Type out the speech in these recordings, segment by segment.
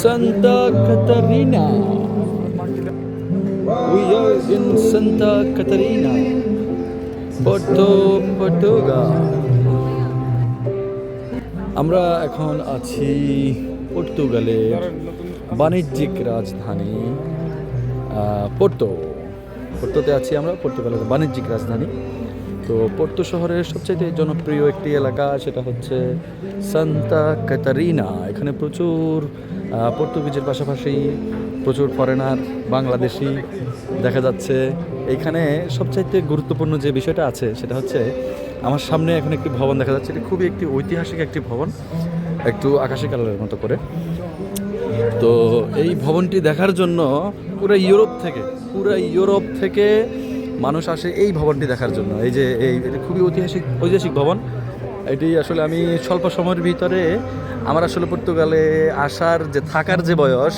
Santa Catarina. We are in Santa Catarina, Porto Portugal. আমরা এখন আছি পর্তুগালের বাণিজ্যিক রাজধানী পোর্তো পোর্তোতে আছি আমরা পর্তুগালের বাণিজ্যিক রাজধানী তো পোর্তো শহরের সবচেয়ে জনপ্রিয় একটি এলাকা সেটা হচ্ছে সান্তা ক্যাতারিনা এখানে প্রচুর পর্তুগিজের পাশাপাশি প্রচুর ফরেনার বাংলাদেশি দেখা যাচ্ছে। এখানে সবচাইতে গুরুত্বপূর্ণ যে বিষয়টা আছে, সেটা হচ্ছে আমার সামনে এখন একটি ভবন দেখা যাচ্ছে। এটি খুবই একটি ঐতিহাসিক একটি ভবন, একটু আকাশি কালারের মতো করে। তো এই ভবনটি দেখার জন্য পুরো ইউরোপ থেকে, পুরো ইউরোপ থেকে মানুষ আসে এই ভবনটি দেখার জন্য। এই যে, এই খুবই ঐতিহাসিক ঐতিহাসিক ভবন। এটি আসলে আমি স্বল্প সময়ের ভিতরে আমার আসলে পর্তুগালে আসার যে থাকার যে বয়স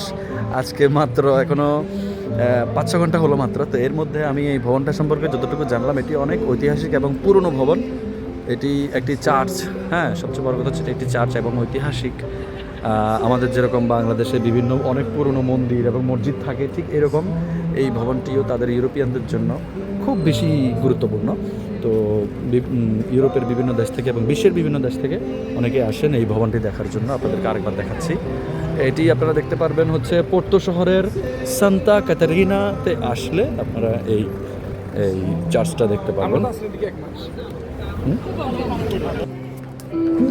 আজকে মাত্র এখনও আহ, পাঁচ ছ ঘণ্টা হলো মাত্র। তো এর মধ্যে আমি এই ভবনটা সম্পর্কে যতটুকু জানলাম এটি অনেক ঐতিহাসিক এবং পুরনো ভবন। এটি একটি চার্চ হ্যাঁ সবচেয়ে বড় কথা হচ্ছে একটি চার্চ এবং ঐতিহাসিক। আমাদের যেরকম বাংলাদেশে বিভিন্ন অনেক পুরনো মন্দির এবং মসজিদ থাকে ঠিক এরকম এই ভবনটিও তাদের ইউরোপিয়ানদের জন্য। খুব বেশি গুরুত্বপূর্ণ। তো ইউরোপের বিভিন্ন দেশ থেকে এবং বিশ্বের বিভিন্ন দেশ থেকে অনেকে আসেন এই ভবনটি দেখার জন্য। আপনাদেরকে আরেকবার দেখাচ্ছি। এটি আপনারা দেখতে পারবেন হচ্ছে পোর্তো শহরের সান্তা ক্যাটারিনাতে আসলে আপনারা এই এই চার্চটা দেখতে পারবেন।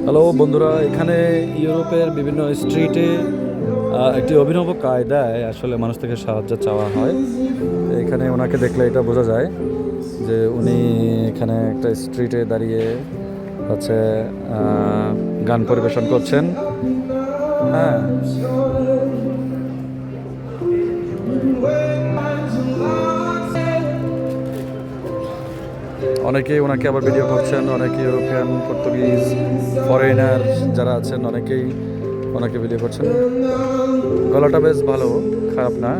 হ্যালো বন্ধুরা এখানে ইউরোপের বিভিন্ন স্ট্রিটে একটি অভিনব কায়দায় আসলে মানুষ থেকে সাহায্য চাওয়া হয়। এখানে ওনাকে দেখলে এটা বোঝা যায় যে উনি এখানে একটা স্ট্রিটে দাঁড়িয়ে হচ্ছে গান পরিবেশন করছেন। হ্যাঁ। অনেকেই ওনাকে আবার ভিডিও করছেন অনেকে ইউরোপিয়ান পর্তুগিজ ফরেনার যারা আছেন, অনেকেই ওনাকে ভিডিও করছেন। গলাটা বেশ ভালো খারাপ না।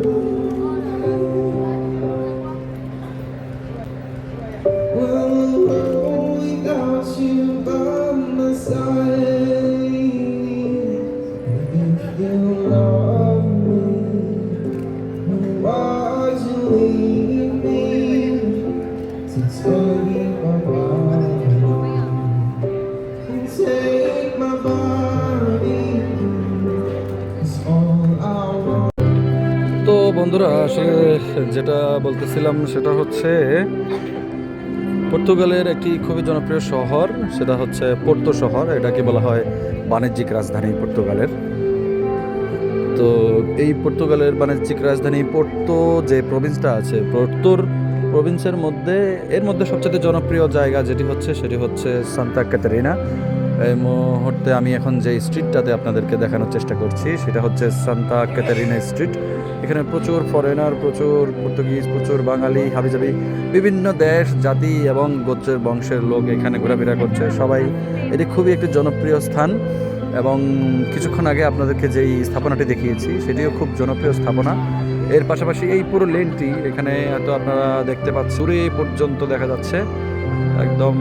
তো বন্ধুরা, আসলে যেটা বলতেছিলাম সেটা হচ্ছে, পর্তুগালের একটি খুবই জনপ্রিয় শহর, সেটা হচ্ছে পোর্তো শহর, এটাকে বলা হয় বাণিজ্যিক রাজধানী পর্তুগালের। তো এই পর্তুগালের বাণিজ্যিক রাজধানী পোর্তো যে প্রভিন্সটা আছে, পোর্তোর প্রভিন্সের মধ্যে, এর মধ্যে সবচেয়ে জনপ্রিয় জায়গা যেটি হচ্ছে, সেটি হচ্ছে সান্তা ক্যাটারিনা এই মুহূর্তে আমি এখন যে স্ট্রিটটাতে আপনাদেরকে দেখানোর চেষ্টা করছি, সেটা হচ্ছে সান্তা ক্যাটারিনা স্ট্রিট এখানে প্রচুর ফরেনার প্রচুর পর্তুগিজ, প্রচুর বাঙালি, হাবিজাবি, বিভিন্ন দেশ, জাতি এবং গোত্রের বংশের লোক এখানে ঘোরাফেরা করছে। সবাই এটি খুবই একটি জনপ্রিয় স্থান এবং কিছুক্ষণ আগে আপনাদেরকে যেই স্থাপনাটি দেখিয়েছি, সেটিও খুব জনপ্রিয় স্থাপনা। এর পাশাপাশি এই পুরো লেনটি এখানে হয়তো আপনারা দেখতে পাচ্ছেন পর্যন্ত দেখা যাচ্ছে। একদম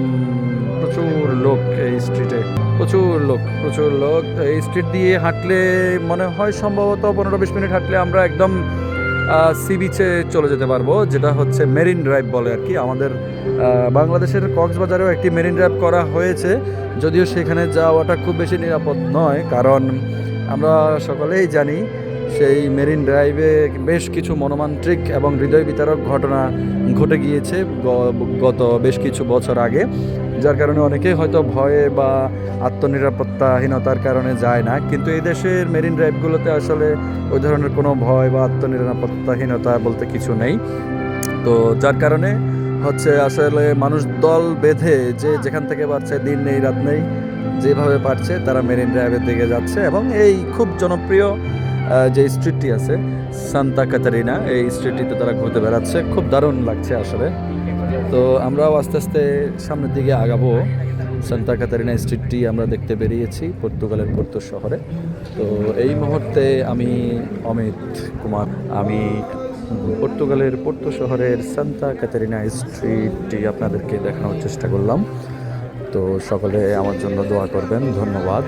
প্রচুর লোক এই স্ট্রিটে প্রচুর লোক প্রচুর লোক। এই স্ট্রিট দিয়ে হাঁটলে মনে হয় সম্ভবত পনেরো বিশ মিনিট হাঁটলে আমরা একদম সি বিচে চলে যেতে পারব, যেটা হচ্ছে মেরিন ড্রাইভ বলে আর কি। আমাদের বাংলাদেশের কক্সবাজারেও একটি মেরিন ড্রাইভ করা হয়েছে, যদিও সেখানে যাওয়াটা খুব বেশি নিরাপদ নয়, কারণ আমরা সকলেই জানি সেই মেরিন ড্রাইভে বেশ কিছু মনোমান্ত্রিক এবং হৃদয় বিতারক ঘটনা ঘটে গিয়েছে গত বেশ কিছু বছর আগে, যার কারণে অনেকেই হয়তো ভয়ে বা আত্মনিরাপত্তাহীনতার কারণে যায় না। কিন্তু এই দেশের মেরিন ড্রাইভগুলোতে আসলে ওই ধরনের কোনো ভয় বা আত্মনিরাপত্তাহীনতা বলতে কিছু নেই। তো যার কারণে হচ্ছে আসলে মানুষ দল বেঁধে যে যেখান থেকে পারছে দিন নেই, রাত নেই, যেভাবে পারছে তারা মেরিন ড্রাইভের দিকে যাচ্ছে এবং এই খুব জনপ্রিয় যে স্ট্রিটটি আছে সান্তা কাতারিনা এই স্ট্রিটটিতে তারা ঘুরতে বেড়াচ্ছে। খুব দারুণ লাগছে আসলে। তো আমরাও আস্তে আস্তে সামনের দিকে আগাবো। সান্তা কাতারিনা স্ট্রিটটি আমরা দেখতে বেরিয়েছি, পর্তুগালের পোর্তো শহরে। তো এই মুহূর্তে আমি অমিত কুমার। আমি পর্তুগালের পোর্তো শহরের সান্তা কাতারিনা স্ট্রিটটি আপনাদেরকে দেখানোর চেষ্টা করলাম। তো সকলে আমার জন্য দোয়া করবেন। ধন্যবাদ।